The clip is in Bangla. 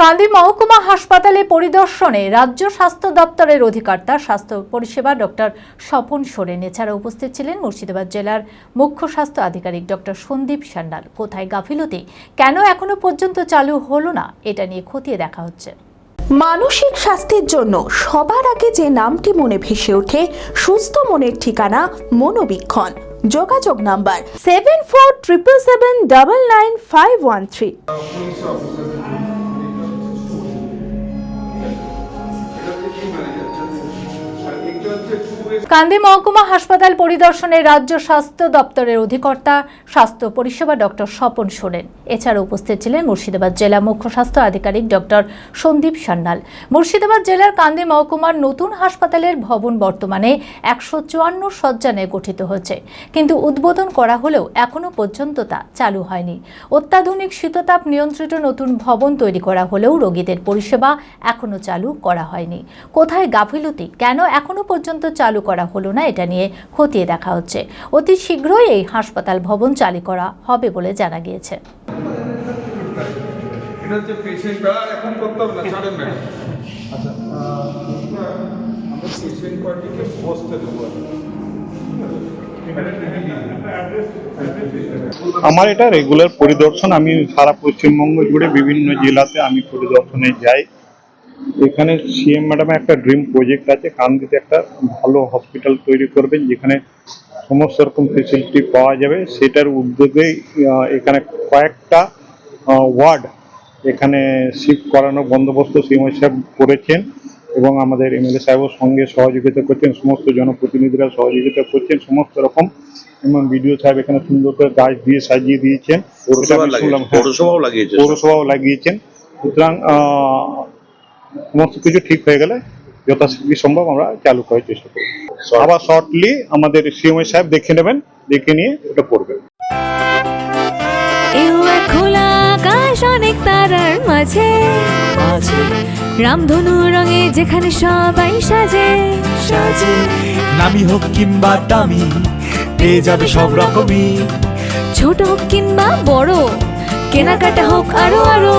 কান্দি মহকুমা হাসপাতালে পরিদর্শনে রাজ্য স্বাস্থ্য দপ্তরের অধিকর্তা, স্বাস্থ্য পরিষেবা ডক্টর স্বপন সোরেন। এছাড়া উপস্থিত ছিলেন মুর্শিদাবাদ জেলার মুখ্য স্বাস্থ্য আধিকারিক ডক্টর সন্দীপ সান্যাল। কোথায় গাফিলতি? কেন এখনও পর্যন্ত চালু হলো না? এটা নিয়ে খতিয়ে দেখা হচ্ছে। মানসিক স্বাস্থ্যের জন্য সবার আগে যে নামটি মনে ভেসে ওঠে, সুস্থ মনের ঠিকানা মনোবীক্ষণ। যোগাযোগ number seven four triple seven double nine five one three Kandi মহকুমা হাসপাতাল পরিদর্শনে রাজ্য স্বাস্থ্য দপ্তরের অধিকর্তা, স্বাস্থ্য পরিষেবা ডক্টর স্বপন সোরেন। এছাড়া উপস্থিত ছিলেন মুর্শিদাবাদ জেলা মুখ্য স্বাস্থ্য আধিকারিক ডক্টর সন্দীপ সান্যাল মুর্শিদাবাদ জেলার কান্দি মহকুমার নতুন হাসপাতালের ভবন বর্তমানে একশো চুয়ান্ন নিয়ে গঠিত হয়েছে। কিন্তু উদ্বোধন করা হলেও এখনও পর্যন্ত তা চালু হয়নি। অত্যাধুনিক শীততাপ নিয়ন্ত্রিত নতুন ভবন তৈরি করা হলেও রোগীদের পরিষেবা এখনও চালু করা হয়নি। কোথায় গাফিলতি? কেন এখনও পর্যন্ত চালু করা হলো না এটা নিয়ে খতিয়ে দেখা হচ্ছে। অতি শীঘ্রই এই হাসপাতাল ভবন চালু করা হবে বলে জানা গিয়েছে। এটা হচ্ছে পেশেন্টটা এখন করতে হবে না ছাড়েন ম্যাডাম। আচ্ছা পেশেন্ট পার্টিকে বসতে দেবো। আমার এটা রেগুলার পরিদর্শন আমি সারা পশ্চিমবঙ্গ জুড়ে বিভিন্ন জেলাতে আমি পরিদর্শনে যাই। এখানে সিএম ম্যাডামের একটা ড্রিম প্রজেক্ট আছে। কানদিতে একটা ভালো হসপিটাল তৈরি করবেন যেখানে সমস্ত রকম ফেসিলিটি পাওয়া যাবে। সেটার উদ্যোগেই আহ, এখানে কয়েকটা ওয়ার্ড এখানে শিফট করানোর বন্দোবস্ত সিএম সাহেব করেছেন এবং আমাদের এমএলএ সাহেবও সঙ্গে সহযোগিতা করছেন সমস্ত জনপ্রতিনিধিরা সহযোগিতা করছেন সমস্ত রকম এবং বিডিও সাহেব এখানে সুন্দর করে গাছ দিয়ে সাজিয়ে দিয়েছেন। হ্যাঁ। পৌরসভাও লাগিয়েছে। পৌরসভাও লাগিয়েছেন। সুতরাং সমস্ত কিছু ঠিক হয়ে গেলে যথাশীঘ্র সম্ভব আমরা চালু করার চেষ্টা করব। আবার শর্টলি আমাদের সিএম সাহেব দেখে নেবেন দেখে নিয়ে ওটা করবেন। খোলা আকাশ অনেক তারার মাঝে। রামধনু রঙে যেখানে সবাই সাজে। সাজে। নামি হোক কিংবা দামি পেয়ে যাবে সব রকমই। ছোট হোক কিংবা বড় কেনাকাটা হোক আরও আরও।